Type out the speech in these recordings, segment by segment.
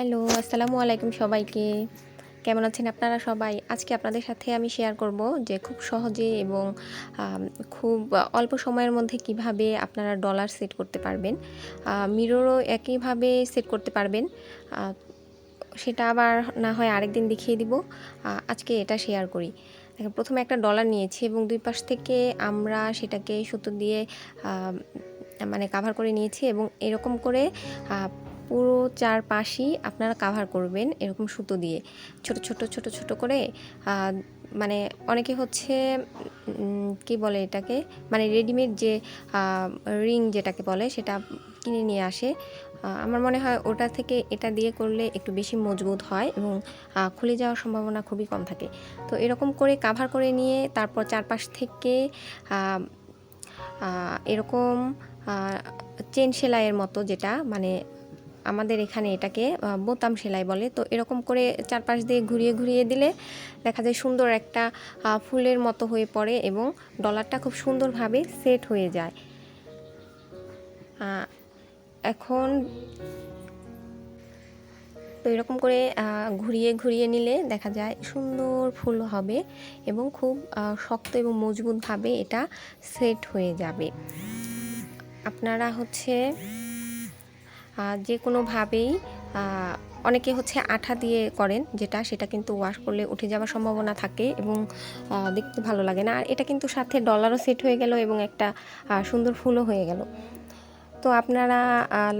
Hello, আসসালামু আলাইকুম সবাইকে। কেমন আছেন আপনারা সবাই? আজকে আপনাদের সাথে আমি শেয়ার করব যে খুব সহজে এবং খুব অল্প সময়ের মধ্যে কীভাবে আপনারা ডলার সেট করতে পারবেন। মিররও একইভাবে সেট করতে পারবেন। সেটা আবার না হয় আরেকদিন দেখিয়ে দিব। আজকে এটা শেয়ার করি। দেখেন, প্রথমে একটা ডলার নিয়েছি এবং দুই পাশ থেকে আমরা সেটাকে সুতো দিয়ে মানে কাভার করে নিয়েছি এবং এরকম করে পুরো চারপাশই আপনারা কাভার করবেন এরকম সুতো দিয়ে। ছোট ছোট ছোট ছোট করে মানে অনেকে হচ্ছে কি বলে এটাকে মানে রেডিমেড যে রিং যেটাকে বলে, সেটা কিনে নিয়ে আসে। আমার মনে হয় ওটা থেকে এটা দিয়ে করলে একটু বেশি মজবুত হয় এবং খুলে যাওয়ার সম্ভাবনা খুবই কম থাকে। তো এরকম করে কাভার করে নিয়ে তারপর চারপাশ থেকে এরকম চেন সেলাইয়ের মতো যেটা মানে আমাদের এখানে এটাকে বোতাম সেলাই বলে। তো এরকম করে চারপাশ দিয়ে ঘুরিয়ে ঘুরিয়ে দিলে দেখা যায় সুন্দর একটা ফুলের মতো হয়ে পড়ে এবং ডলারটা খুব সুন্দরভাবে সেট হয়ে যায়। এখন তো এরকম করে ঘুরিয়ে ঘুরিয়ে নিলে দেখা যায় সুন্দর ফুল হবে এবং খুব শক্ত এবং মজবুতভাবে এটা সেট হয়ে যাবে। আপনারা হচ্ছে যে কোনোভাবেই অনেকে হচ্ছে আঠা দিয়ে করেন যেটা, সেটা কিন্তু ওয়াশ করলে উঠে যাওয়ার সম্ভাবনা থাকে এবং দেখতে ভালো লাগে না। আর এটা কিন্তু সাথে ডলারও সেট হয়ে গেল এবং একটা সুন্দর ফুলও হয়ে গেল। তো আপনারা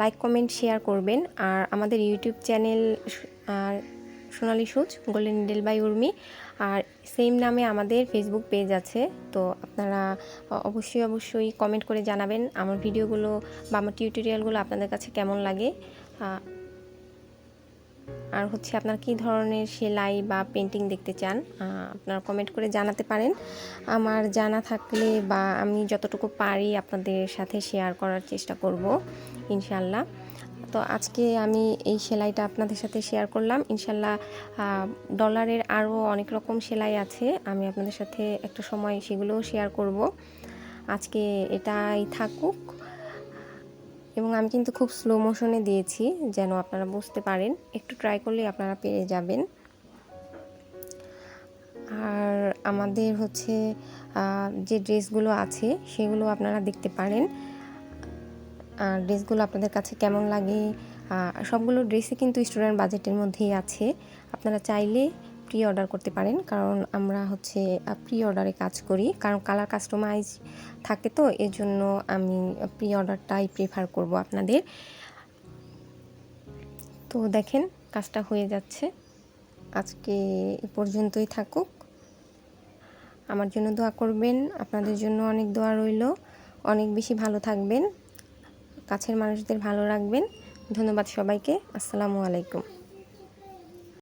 লাইক কমেন্ট শেয়ার করবেন। আর আমাদের ইউটিউব চ্যানেল আর সোনালি সুচ, গোল্ডেন নিডেল বাই উর্মি। আর সেম নামে আমাদের ফেসবুক পেজ আছে, তো আপনারা অবশ্যই অবশ্যই কমেন্ট করে জানাবেন আমার ভিডিওগুলো বা আমার টিউটোরিয়ালগুলো আপনাদের কাছে কেমন লাগে। আর হচ্ছে আপনারা কী ধরনের সেলাই বা পেন্টিং দেখতে চান আপনারা কমেন্ট করে জানাতে পারেন। আমার জানা থাকলে বা আমি যতটুকু পারি আপনাদের সাথে শেয়ার করার চেষ্টা করব ইনশাল্লাহ তো আজকে আমি এই সেলাইটা আপনাদের সাথে শেয়ার করলাম। ইনশাল্লাহ ডলারের আরও অনেক রকম সেলাই আছে। আমি আপনাদের সাথে একটা সময় সেগুলোও শেয়ার করব। আজকে এটাই থাকুক। এবং আমি কিন্তু খুব স্লো মোশনে দিয়েছি, যেন আপনারা বুঝতে পারেন। একটু ট্রাই করলে আপনারা পেরে যাবেন। আর আমাদের হচ্ছে যে ড্রেসগুলো আছে, সেগুলো আপনারা দেখতে পারেন। ড্রেসগুলো আপনাদের কাছে কেমন লাগে? সবগুলো ড্রেসই কিন্তু স্টুডেন্ট বাজেটের মধ্যেই আছে। আপনারা চাইলে প্রি অর্ডার করতে পারেন, কারণ আমরা হচ্ছে প্রি অর্ডারে কাজ করি। কারণ কালার কাস্টমাইজ থাকে তো এর জন্য আমি প্রি অর্ডারটাই প্রেফার করব আপনাদের। তো দেখেন, কাজটা হয়ে যাচ্ছে। আজকে এ পর্যন্তই থাকুক। আমার জন্য দোয়া করবেন। আপনাদের জন্য অনেক দোয়া রইল। অনেক বেশি ভালো থাকবেন। কাছের মানুষদের ভালো রাখবেন। ধন্যবাদ সবাইকে। আসসালামু আলাইকুম।